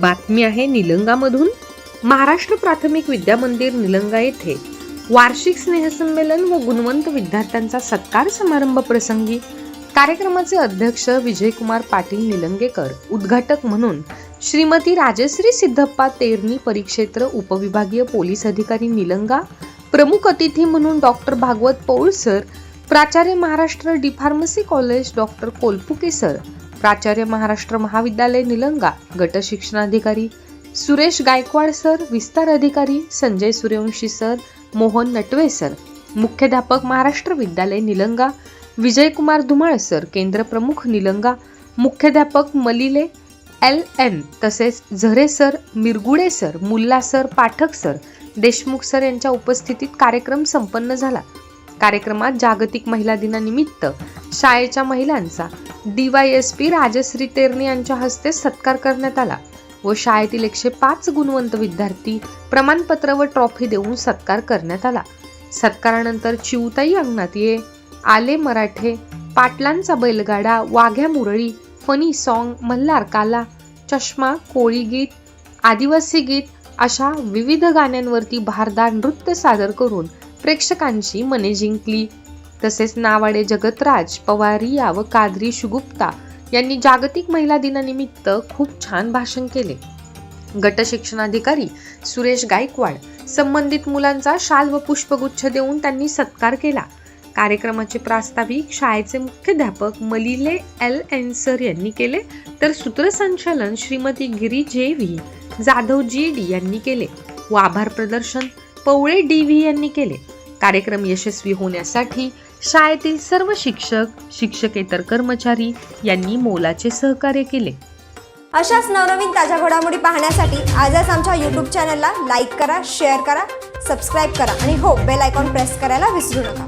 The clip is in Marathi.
बातमी आहे निलंगामधून. महाराष्ट्र प्राथमिक विद्या मंदिर निलंगा येथे वार्षिक स्नेहसंमेलन व गुणवंत विद्यार्थ्यांचा सत्कार समारंभ प्रसंगी कार्यक्रमाचे अध्यक्ष विजयकुमार पाटील निलंगेकर उद्घाटक म्हणून श्रीमती राजश्री सिद्धप्पा तेरणी परिक्षेत्र उपविभागीय पोलीस अधिकारी निलंगा प्रमुख अतिथी म्हणून डॉक्टर भागवत पौळ सर प्राचार्य Maharashtra D pharmacy college doctor Kolpuke sir प्राचार्य महाराष्ट्र महाविद्यालय निलंगा गट शिक्षणाधिकारी. सुरेश गायकवाड सर विस्तार अधिकारी. Sanjay Suryavanshi sir Mohan Natve sir. मुख्याध्यापक महाराष्ट्र विद्यालय निलंगा. विजयकुमार धुमाळ सर केंद्र प्रमुख निलंगा. मुख्याध्यापक मलिले एल एन तसेच Zare sir Mirgude sir Mulla sir Pathak sir. Deshmukh sir यांच्या उपस्थितीत कार्यक्रम संपन्न झाला. कार्यक्रमात जागतिक महिला दिनानिमित्त शाळेच्या महिलांचा डीवायएसपी राजश्री तेरणे यांच्या हस्ते सत्कार करण्यात आला व शाळेतील एकशे पाच गुणवंत विद्यार्थी प्रमाणपत्र व ट्रॉफी देऊन सत्कार करण्यात आला. सत्कारानंतर चिवताई अंगणात ये आले मराठे पाटलांचा बैलगाडा वाघ्या मुरळी फनी सॉन्ग मल्हार काला चष्मा कोळी गीत आदिवासी गीत अशा विविध गाण्यांवरती भारदार नृत्य सादर करून प्रेक्षकांची मने जिंकली. तसेच नावाडे जगतराज पवारिया व कादरी शुगुप्ता यांनी जागतिक महिला दिनानिमित्त खूप छान भाषण केले. गट शिक्षणाधिकारी सुरेश गायकवाड संबंधित मुलांचा शाल व पुष्पगुच्छ देऊन त्यांनी सत्कार केला. कार्यक्रमाचे प्रास्ताविक शाळेचे मुख्याध्यापक मलिले एल एन्सर यांनी केले. तर सूत्रसंचालन श्रीमती गिरी जे व्ही जाधव जी डी यांनी केले. व आभार प्रदर्शन पवळे डी व्ही यांनी केले. कार्यक्रम यशस्वी होण्यासाठी शाळेतील सर्व शिक्षक शिक्षकेतर कर्मचारी यांनी मोलाचे सहकार्य केले. अशाच नवनवीन ताज्या घडामोडी पाहण्यासाठी आजच आमच्या यूट्यूब चॅनलला लाईक करा शेअर करा सबस्क्राईब करा आणि हो बेल आयकॉन प्रेस करायला विसरू नका.